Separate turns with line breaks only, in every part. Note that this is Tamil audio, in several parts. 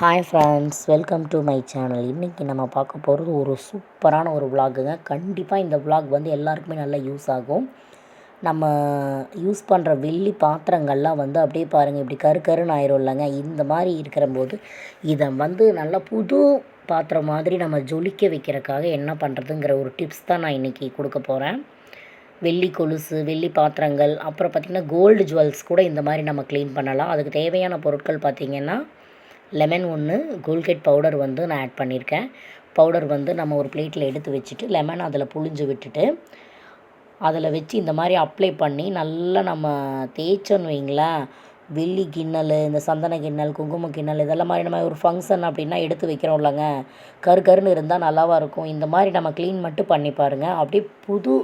Hi friends welcome to my channel இன்றைக்கி நம்ம பார்க்க போகிறது ஒரு சூப்பரான ஒரு விலாகுங்க கண்டிப்பாக இந்த விலாக் வந்து எல்லாருக்குமே நல்லா யூஸ் ஆகும். நம்ம யூஸ் பண்ணுற வெள்ளி பாத்திரங்கள்லாம் வந்து அப்படியே பாருங்கள் இப்படி கரு கருன்னு ஆயிரும் இல்லைங்க. இந்த மாதிரி இருக்கிற போது இதை வந்து நல்லா புது பாத்திரம் மாதிரி நம்ம ஜொலிக்க வைக்கிறதுக்காக என்ன பண்ணுறதுங்கிற ஒரு டிப்ஸ் தான் நான் இன்றைக்கி கொடுக்க போகிறேன் வெள்ளி கொலுசு வெள்ளி பாத்திரங்கள் அப்புறம் பார்த்திங்கன்னா கோல்டு ஜுவல்ஸ் கூட இந்த மாதிரி நம்ம க்ளீன் பண்ணலாம். அதுக்கு தேவையான பொருட்கள் பார்த்திங்கன்னா லெமன் ஒன்று கோல்கேட் பவுடர் வந்து நான் ஆட் பண்ணியிருக்கேன். பவுடர் வந்து நம்ம ஒரு பிளேட்டில் எடுத்து வச்சுட்டு லெமன் அதில் புழிஞ்சு விட்டுட்டு அதில் வச்சு இந்த மாதிரி அப்ளை பண்ணி நல்லா நம்ம தேய்ச்சோன்னு வைங்களேன் வெள்ளி கிண்ணல் இந்த சந்தன கிண்ணல் குங்கும கிண்ணல் இதெல்லாம் மாதிரி நம்ம ஒரு ஃபங்க்ஷன் அப்படின்னா எடுத்து வைக்கிறோம் இல்லைங்க கரு கருன்னு இருந்தால் நல்லாவாக இருக்கும். இந்த மாதிரி நம்ம க்ளீன் மட்டும் பண்ணி பாருங்கள் அப்படியே புது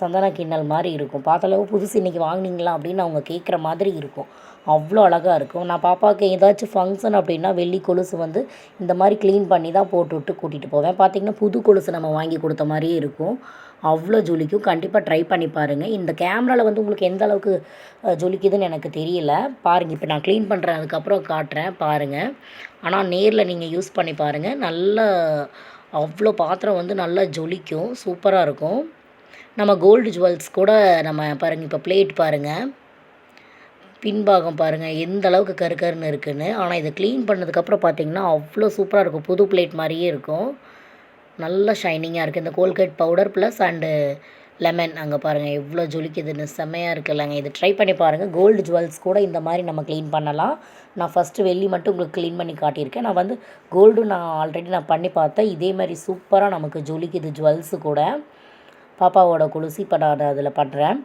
சந்தன கிண்ணல் மாதிரி இருக்கும். பார்த்தளவு புதுசு இன்றைக்கி வாங்கினீங்களா அப்படின்னு அவங்க கேட்குற மாதிரி இருக்கும். அவ்வளோ அழகாக இருக்கும். நான் பாப்பாவுக்கு ஏதாச்சும் ஃபங்க்ஷன் அப்படின்னா வெள்ளி கொலுசு வந்து இந்த மாதிரி க்ளீன் பண்ணி தான் போட்டு விட்டு கூட்டிகிட்டு போவேன். பார்த்திங்கன்னா புது கொலுசு நம்ம வாங்கி கொடுத்த மாதிரியே இருக்கும். அவ்வளோ ஜொலிக்கும். கண்டிப்பாக ட்ரை பண்ணி பாருங்கள் இந்த கேமராவில் வந்து உங்களுக்கு எந்த அளவுக்கு ஜொலிக்குதுன்னு எனக்கு தெரியல. பாருங்கள் இப்போ நான் க்ளீன் பண்ணுறேன் அதுக்கப்புறம் காட்டுறேன் பாருங்கள் ஆனால் நேரில் நீங்கள் யூஸ் பண்ணி பாருங்கள் நல்ல அவ்வளோ பாத்திரம் வந்து நல்லா ஜொலிக்கும். சூப்பராக இருக்கும். நம்ம கோல்டு ஜுவல்ஸ் கூட நம்ம பாருங்கள் இப்போ பிளேட் பாருங்கள் பின்பாகம் பாருங்கள் எந்த அளவுக்கு கருக்கருன்னு இருக்குதுன்னு ஆனால் இதை க்ளீன் பண்ணதுக்கப்புறம் பார்த்திங்கன்னா அவ்வளோ சூப்பராக இருக்கும். புது பிளேட் மாதிரியே இருக்கும். நல்லா ஷைனிங்காக இருக்குது இந்த Colgate powder plus and lemon அங்கே பாருங்கள் எவ்வளோ ஜொலிக்குதுன்னு. செம்மையாக இருக்குல்லங்க இது ட்ரை பண்ணி பாருங்கள் கோல்டு ஜுவல்ஸ் கூட இந்த மாதிரி நம்ம க்ளீன் பண்ணலாம். நான் ஃபஸ்ட்டு வெள்ளி மட்டும் உங்களுக்கு க்ளீன் பண்ணி காட்டியிருக்கேன். நான் வந்து கோல்டு நான் ஆல்ரெடி நான் பண்ணி பார்த்தேன். இதே மாதிரி சூப்பராக நமக்கு ஜொலிக்குது ஜுவல்ஸு கூட. பாப்பாவோட கொலுசி இப்போ நான் அதில் பண்ணுறேன்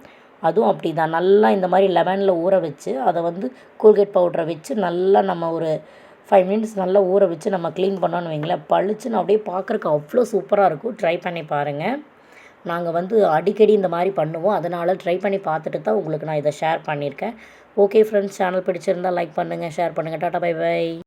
அதுவும் அப்படி தான் நல்லா இந்த மாதிரி லெமனில் ஊற வச்சு அதை வந்து கோல்கேட் பவுடரை வச்சு நல்லா நம்ம ஒரு ஃபைவ் மினிட்ஸ் நல்லா ஊற வச்சு நம்ம க்ளீன் பண்ணோன்னு வைங்களேன். பளிச்சுன்னு அப்படியே பார்க்குறக்கு அவ்வளோ சூப்பராக இருக்கும். ட்ரை பண்ணி பாருங்கள் நாங்கள் வந்து அடிக்கடி இந்த மாதிரி பண்ணுவோம். அதனால் ட்ரை பண்ணி பார்த்துட்டு தான் உங்களுக்கு நான் இதை ஷேர் பண்ணியிருக்கேன். ஓகே ஃப்ரெண்ட்ஸ் சேனல் பிடிச்சிருந்தால் லைக் பண்ணுங்கள் ஷேர் பண்ணுங்கள் டாட்டா பை பை